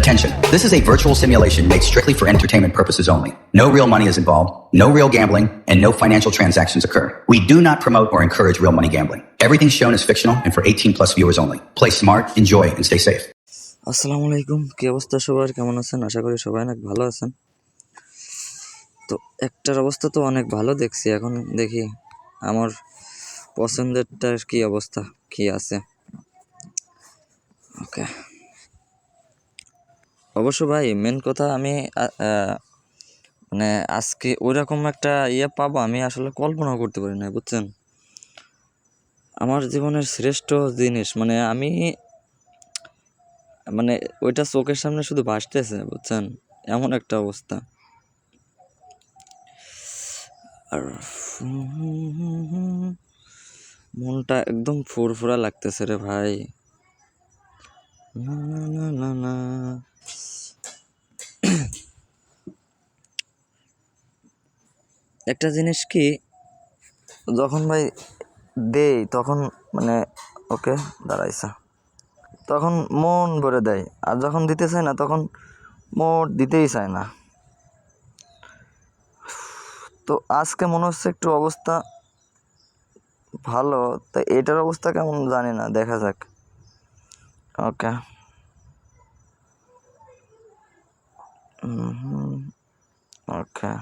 Attention. This is a virtual simulation made strictly for entertainment purposes only. No real money is involved, no real gambling, and no financial transactions occur. We do not promote or encourage real money gambling. Everything shown is fictional and for 18 plus viewers only. Play smart, enjoy, and stay safe. আসসালামু আলাইকুম কি অবস্থা সবার কেমন আছেন আশা করি সবাই অনেক ভালো আছেন তো একটার অবস্থা তো অনেক ভালো দেখছি এখন দেখি আমার পছন্দেরটার কি অবস্থা কি আছে ওকে অবশ্য ভাই মেন কথা আমি মানে আজকে ওইরকম একটা ইয়ে পাবো আমি আসলে কল্পনাও করতে পারি না বুঝছেন? আমার জীবনের শ্রেষ্ঠ জিনিস মানে আমি মানে ওইটা চোখের সামনে শুধু ভাসতেছে, বুঝছেন? এমন একটা অবস্থা। আর মনটা একদম ফুরফুরা লাগতেছে রে ভাই। না না না না না। একটা জিনিস কি, যখন ভাই দেই, তখন মানে ওকে দাঁড়াইছা তখন মন ভরে দেয়, আর যখন দিতে চায় না, তখন মোট দিতেই চায় না। তো আজকে মনে হচ্ছে একটু অবস্থা ভালো, তো এটার অবস্থা কেমন জানি না, দেখা যাক। ওকে। ওকে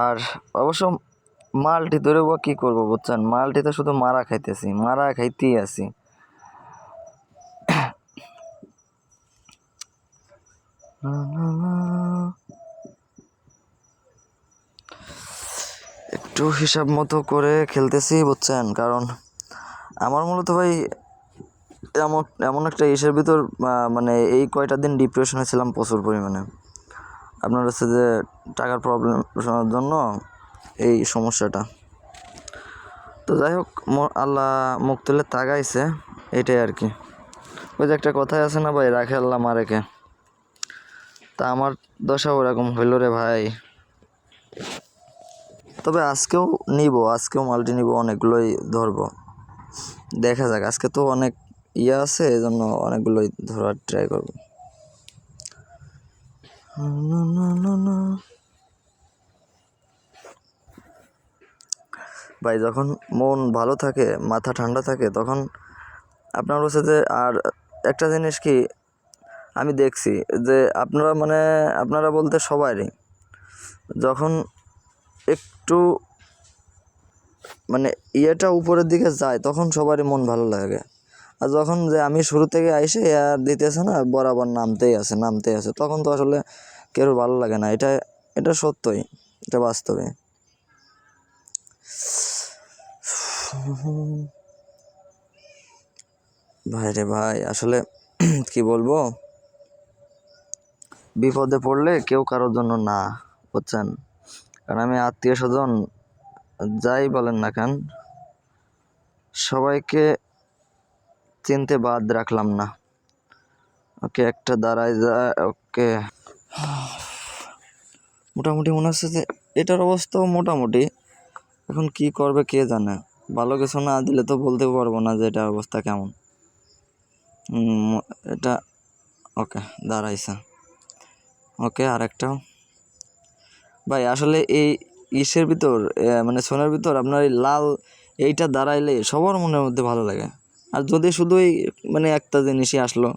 আর অবশ্য মালটি ধরে বা কী করব বুঝছেন? মালটিতে শুধু মারা খাইতেছি, মারা খাইতেই আছি। একটু হিসাব মতো করে খেলতেছি বুঝছেন? কারণ আমার মূলত ভাই এমন এমন একটা ইসের ভিতর মানে এই কয়টা দিন ডিপ্রেশনে ছিলাম প্রচুর পরিমাণে। আপনার হচ্ছে যে টাকার প্রবলেম জন্য এই সমস্যাটা। তো যাই হোক আল্লাহ মুখ তুলে তাগাইছে এটাই আর কি। ওই যে একটা কথাই আছে না ভাই, রাখে আল্লাহ মারেকে। তা আমার দশা ওরকম হইল রে ভাই। তবে আজকেও নিব, আজকেও মাল্টি নিব, অনেকগুলোই ধরবো। দেখা যাক, আজকে তো অনেক ইয়ে আছে এই জন্য অনেকগুলোই ধরার ট্রাই করব। ভাই, যখন মন ভালো থাকে, মাথা ঠান্ডা থাকে, তখন আপনার হচ্ছে যে আর একটা জিনিস কি আমি দেখছি যে আপনারা মানে আপনারা বলতে সবারই যখন একটু মানে ইয়েটা উপরের দিকে যায়, তখন সবারই মন ভালো লাগে আর যখন যে আমি শুরু থেকে আইসে আর দিতেছে না, বরাবর নামতেই আছে নামতেই আছে, তখন তো আসলে কেউ ভালো লাগে না। এটা এটা সত্যই, এটা বাস্তবে। ভাই রে ভাই, আসলে কি বলব? বিপদে পড়লে কেউ কারোর জন্য না, বুঝছেন? কারণ আমি আত্মীয় স্বজন যাই বলেন না কেন, সবাইকে চিনতে বাদ রাখলাম না। ওকে, একটা দাঁড়ায় যায় ওকে। মোটামুটি মনে হচ্ছে যে এটার অবস্থাও মোটামুটি। এখন কি করবে কে জানে? ভালো কিছু না দিলে তো বলতে পারব না যে এটার অবস্থা কেমন। এটা, ওকে, দাঁড়াইছে। ওকে, আরেকটাও। ভাই, আসলে এই ইসের ভিতর মানে সোনার ভিতর আপনার এই লাল এইটা দাঁড়াইলে সবার মনের মধ্যে ভালো লাগে। আর যদি শুধুই মানে একটা জিনিসই আসলো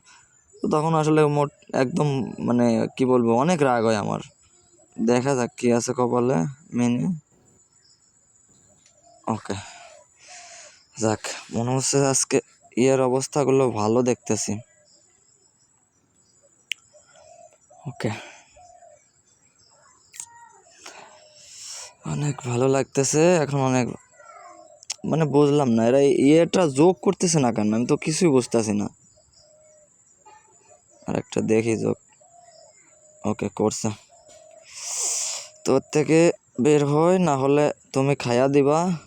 তো তখন আসলে মোট একদম মানে কি বলব, অনেক রাগ হয় আমার। দেখা যাক কি আছে কপালে, মেনে। ওকে। যাক, মনে হচ্ছে আজকে ইয়ের অবস্থাগুলো ভালো দেখতেছি। ওকে। অনেক ভালো লাগতেছে, এখন অনেক মানে বুঝলাম না, এরা ইয়েটা যোগ করতেছে না কেন? আমি তো কিছুই বুঝতেছি না। আর একটা দেখি যোগ। ওকে, করছে। তোর থেকে বের হয়, না হলে তুমি খায়া দিবা।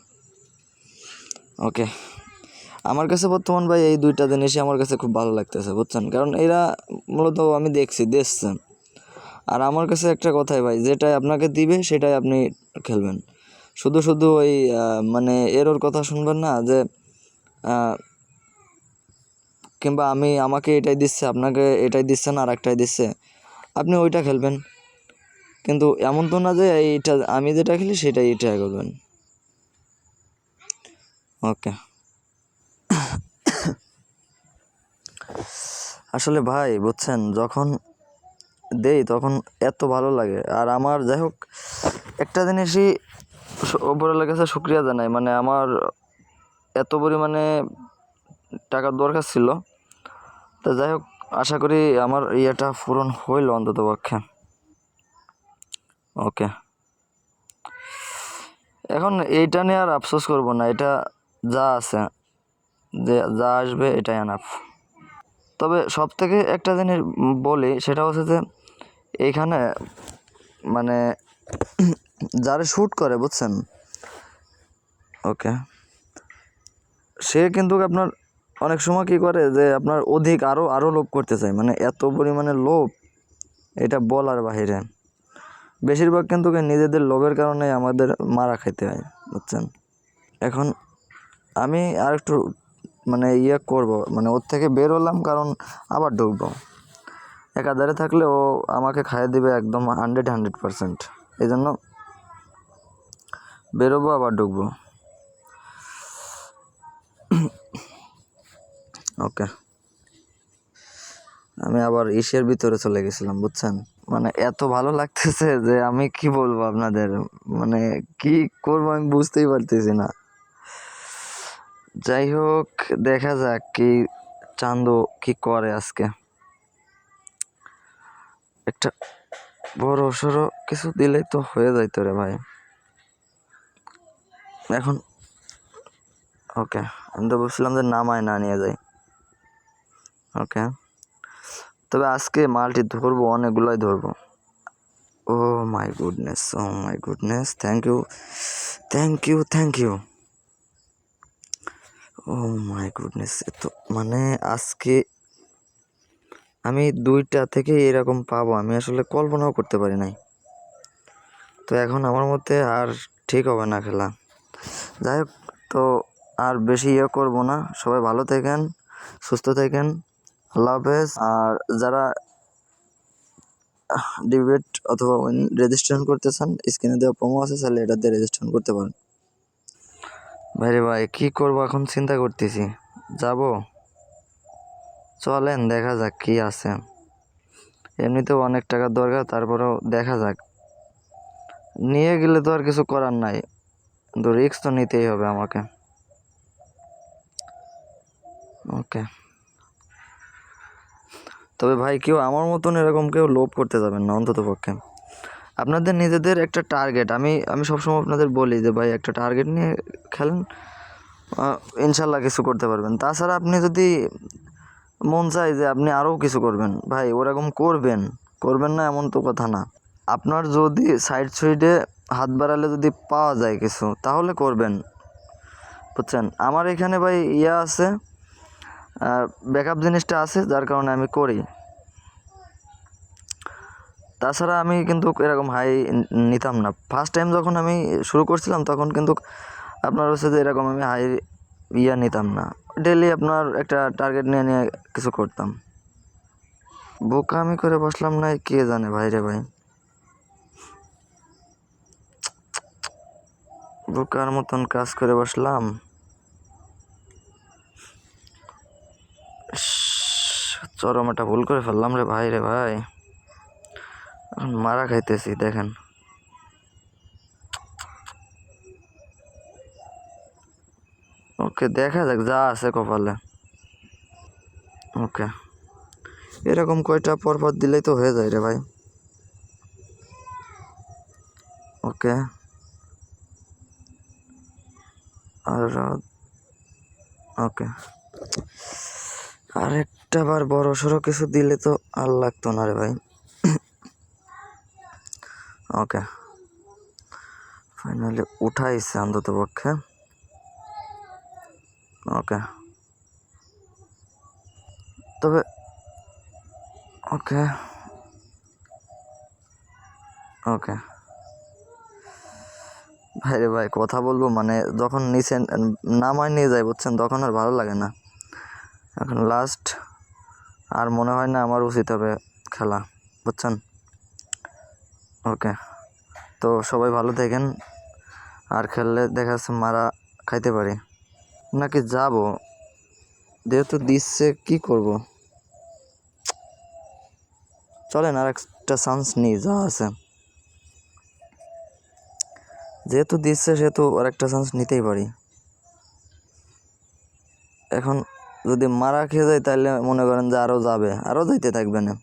ওকে। আমার কাছে বর্তমান ভাই এই দুইটা জিনিসই আমার কাছে খুব ভালো লাগতেছে, বুঝছেন? কারণ এরা মূলত আমি দেখছি দেখছে আর আমার কাছে একটা কথাই ভাই, যেটাই আপনাকে দিবে, সেটাই আপনি খেলবেন। শুধু শুধু ওই মানে এর ওর কথা শুনবেন না যে কিংবা আমি, আমাকে এটাই দিচ্ছে, আপনাকে এটাই দিচ্ছে না আর একটাই দিচ্ছে, আপনি ওইটা খেলবেন। কিন্তু এমন তো না যে এইটা, আমি যেটা খেলি সেটাই ট্রাই করবেন। ওকে। আসলে ভাই, বুঝছেন, যখন দেই তখন এত ভালো লাগে। আর আমার, যাই হোক, একটা জিনিসই ওপরওয়ালার কাছে শুক্রিয়া জানাই। মানে আমার এত পরিমাণে টাকার দরকার ছিল। তো যাই হোক, আশা করি আমার ইয়েটা পূরণ হইল অন্তত পক্ষে ওকে। এখন এইটা নিয়ে আর আফসোস করব না, এটা যা আছে, যে যা আসবে এটাই আনাফ তবে সব থেকে একটা জিনিস বলি, সেটা হচ্ছে যে, এইখানে মানে যারা শ্যুট করে, বুঝছেন? ওকে সে কিন্তু আপনার অনেক সময় কী করে যে আপনার অধিক আরও আরও লোভ করতে চায়। মানে এত পরিমাণে লোভ, এটা বলার বাহিরে। বেশিরভাগ কিন্তু নিজেদের লোভের কারণে আমাদের মারা খাইতে হয়, বুঝছেন? এখন আমি আর একটু মানে ইয়ে করব মানে ওর থেকে বের হলাম কারণ আবার ঢুকবো। একাধারে থাকলে ও আমাকে খাইয়ে দিবে একদম হান্ড্রেড হান্ড্রেড পারসেন্ট এই জন্য বেরোবো, আবার ঢুকবো। ওকে। আমি আবার ইসের ভিতরে চলে গেছিলাম, বুঝছেন? মানে এত ভালো লাগতেছে যে আমি কি বলব আপনাদের? মানে কি করব আমি বুঝতেই পারতেছি না। যাই হোক, দেখা যাক কি চান্দু কি করে আজকে। একটা বড় সড়ো কিছু দিলেই তো হয়ে যাইতো রে ভাই। এখন, ওকে, আমি তো বলছিলাম যে নামায় না নিয়ে যাই। ওকে, তবে আজকে মালটি ধরবো, অনেকগুলোই ধরবো। ও my goodness, oh my goodness, thank you thank you thank you. Oh my goodness তো মানে আজকে আমি দুইটা থেকে এরকম পাবো। আমি আসলে কল্পনাও করতে পারি নাই। তো এখন আমার মতে আর ঠিক হবে না খেলা। যাই হোক, তো আর বেশি ইয়ে করব না। সবাই ভালো থাকেন, সুস্থ থাকেন। আল্লাহ হাফেজ। আর যারা ডিবেট অথবা রেজিস্ট্রেশন করতে চান স্ক্রিনে দেওয়া প্রোমো আছে, তাহলে এটা দিয়ে রেজিস্ট্রেশন করতে পারেন। ভাই রে ভাই, কী করব এখন? চিন্তা করতেছি। যাব? চলেন, দেখা যাক কি আছে। এমনিতেও অনেক টাকার দরকার, তারপরেও দেখা যাক। নিয়ে গেলে তো আর কিছু করার নাই। কিন্তু রিস্ক তো নিতেই হবে আমাকে। ওকে তবে ভাই, কেউ আমার মতন এরকম কেউ লোভ করতে যাবেন না অন্তত পক্ষে। আপনাদের নিজেদের একটা টার্গেট আমি আমি সবসময় আপনাদের বলি যে ভাই, একটা টার্গেট নিয়ে খেলেন ইনশাল্লাহ কিছু করতে পারবেন। তাছাড়া আপনি যদি মন চায় যে আপনি আরও কিছু করবেন। ভাই, ওরকম করবেন। করবেন না এমন তো কথা না। আপনার যদি সাইড সুইডে হাত বাড়ালে যদি পাওয়া যায় কিছু, তাহলে করবেন। বুঝছেন? আমার এখানে ভাই ইয়া আছে ব্যাকআপ জিনিসটা আছে, যার কারণে আমি করি। তাছাড়া আমি কিন্তু এরকম হাই নিতাম না। ফার্স্ট টাইম যখন আমি শুরু করছিলাম, তখন কিন্তু আপনার হচ্ছে যে এরকম আমি হাই ইয়া নিতাম না। ডেলি আপনার একটা টার্গেট নিয়ে নিয়ে কিছু করতাম। বোকা আমি করে বসলাম না কে জানে ভাই রে ভাই। বোকার মতন কাজ করে বসলাম। চরম একটা ভুল করে ফেললাম রে ভাই রে ভাই। মারা খাইতেছি, দেখেন। ওকে দেখা যাক, যা আছে কপালে। ওকে। এরকম কয়টা পরপর দিলেই তো হয়ে যায় রে ভাই। ওকে। আর ওকে। আর একটা বার বড় সড়ো কিছু দিলে তো আর লাগতো না রে ভাই। ওকে। ফাইনালি উঠাইছে অন্তত পক্ষে ওকে তবে ওকে ওকে ভাই রে ভাই, কথা বলব মানে যখন নিচে নামায় নিয়ে যায়, বুঝছেন? তখন আর ভালো লাগে না। এখন লাস্ট আর মনে হয় না আমার উচিত হবে খেলা, বুঝছেন? ওকে তো সবাই ভালো থাকেন। আর খেললে দেখা যাচ্ছে মারা খাইতে পারি। নাকি যাব। যেহেতু দিচ্ছে, কি করব? চলেন আর একটা চান্স নিই, যা আছে। যেহেতু দিচ্ছে, সেহেতু আর একটা চান্স নিতেই পারি। এখন যদি মারা খেয়ে যায়, তাহলে মনে করেন যে আরও যাবে আরও যাইতে থাকবে না।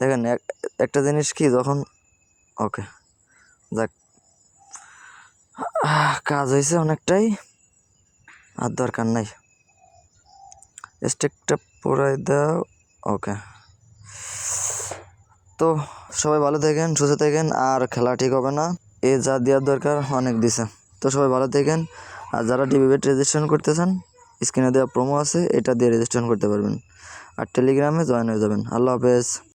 দেখেন, এক- একটা জিনিস কি, যখন ওকে যাক। কাজ হয়েছে অনেকটাই। আর দরকার নাই। স্টেকটা পড়াই দাও। ওকে তো সবাই ভালো থাকেন, সুস্থ থাকেন, আর খেলা ঠিক হবে না। এ যা দেওয়ার দরকার, অনেক দিছে। তো সবাই ভালো থাকেন, আর যারা ডিবিবেট রেজিস্ট্রেশন করতেছেন স্ক্রিনে দেওয়া প্রোমো আছে, এটা দিয়ে রেজিস্ট্রেশন করতে পারবেন। আর টেলিগ্রামে জয়েন হয়ে যাবেন। আল্লাহ হাফেজ।